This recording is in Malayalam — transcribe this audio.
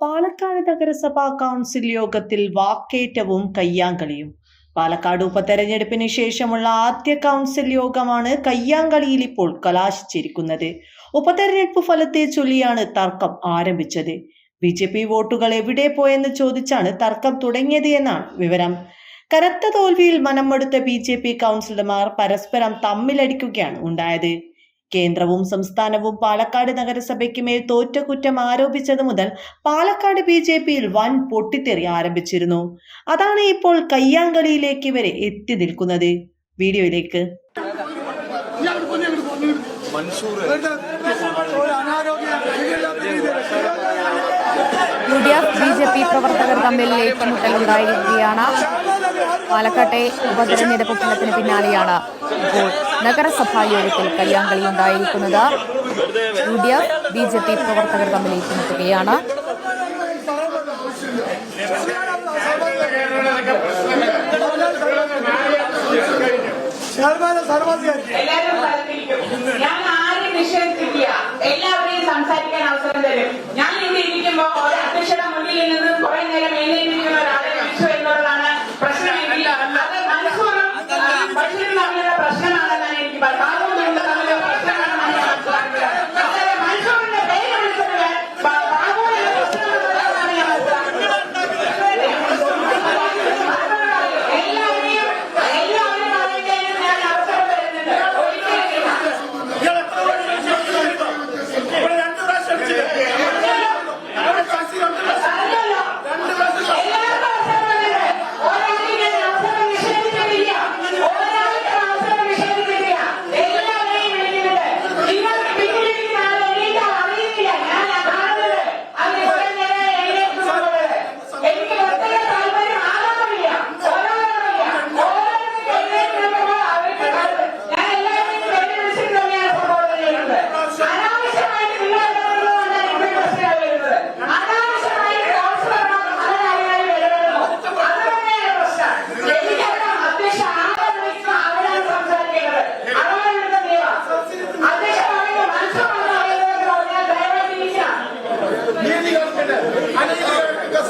പാലക്കാട് നഗരസഭാ കൗൺസിൽ യോഗത്തിൽ വാക്കേറ്റവും കയ്യാങ്കളിയും. പാലക്കാട് ഉപതെരഞ്ഞെടുപ്പിന് ശേഷമുള്ള ആദ്യ കൗൺസിൽ യോഗമാണ് കയ്യാങ്കളിയിൽ ഇപ്പോൾ കലാശിച്ചിരിക്കുന്നത്. ഉപതെരഞ്ഞെടുപ്പ് ഫലത്തെ ചൊല്ലിയാണ് തർക്കം ആരംഭിച്ചത്. ബി ജെ പി വോട്ടുകൾ എവിടെ പോയെന്ന് ചോദിച്ചാണ് തർക്കം തുടങ്ങിയത് എന്നാണ് വിവരം. കനത്ത തോൽവിയിൽ മനംമടുത്ത ബി ജെ പി കൗൺസിലർമാർ പരസ്പരം തമ്മിലടിക്കുകയാണ് ഉണ്ടായത്. കേന്ദ്രവും സംസ്ഥാനവും പാലക്കാട് നഗരസഭയ്ക്ക് മേൽ തോറ്റ കുറ്റം ആരോപിച്ചത് മുതൽ പാലക്കാട് ബി ജെ പിയിൽ വൻ പൊട്ടിത്തെറി ആരംഭിച്ചിരുന്നു. അതാണ് ഇപ്പോൾ കയ്യാങ്കളിയിലേക്ക് വരെ എത്തി നിൽക്കുന്നത്. വീഡിയോയിലേക്ക്. U D F B J P പ്രവർത്തകർ തമ്മിൽ ഏറ്റുമുട്ടലുണ്ടായിരിക്കുകയാണ്. പാലക്കാട്ടെ ഉപതെരഞ്ഞെടുപ്പ് ഫലത്തിന് പിന്നാലെയാണ് ഇപ്പോൾ നഗരസഭാ യോഗത്തിൽ കയ്യാങ്കളി ഉണ്ടായിരിക്കുന്നത് U D F B J P പ്രവർത്തകർ തമ്മിൽ ഏറ്റുമുട്ടുകയാണ്. പറഞ്ഞിരിക്കും ഞാൻ ആരും വിഷയത്തിൽ